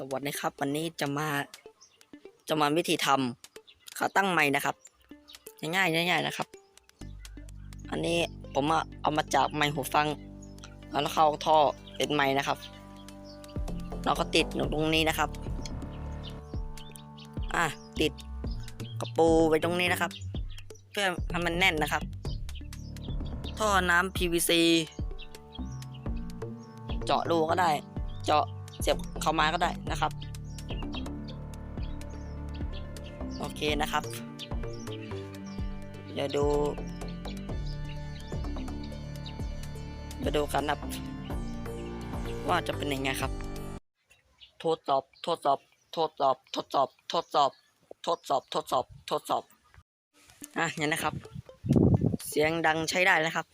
สวัสดีครับ วันนี้จะมาจะมาวิธีทำขาตั้งไม้นะครับง่ายๆง่ายๆนะครับ อันนี้ผมเอามาจากไม้หูฟัง แล้วเข้าท่อเป็นไม้นะครับ เราก็ติดอยู่ตรงนี้นะครับ อะติดกระปูไว้ตรงนี้นะครับ เพื่อให้มันแน่นนะครับ ท่อน้ำ PVC เจาะรูก็ได้ เจาะ เสียบเข้ามาก็ได้นะครับ โอเคนะครับ เดี๋ยวดูเดี๋ยวดูกันนะครับ ว่าจะเป็นยังไงครับ ทดสอบ ทดสอบ ทดสอบ ทดสอบ ทดสอบ ทดสอบ ทดสอบ ทดสอบ อะเนี่ยนะครับ เสียงดังใช้ได้แล้วครับ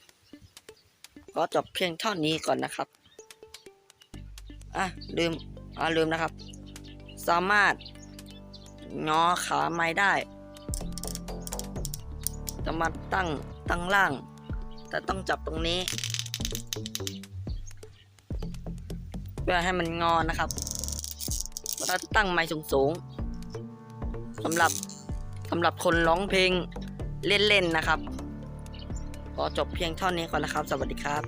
ก็จบเพียงเท่านี้ก่อนนะครับ อะลืมอะลืมนะครับ สามารถงอขาไม้ได้ จะมาตั้งตั้งล่าง แต่ต้องจับตรงนี้ เพื่อให้มันงอนะครับเราจะตั้งไม้สูงๆสำหรับสำหรับคนร้องเพลงเล่นๆนะครับ ขอจบเพียงเท่านี้ก่อนนะครับ สวัสดีครับ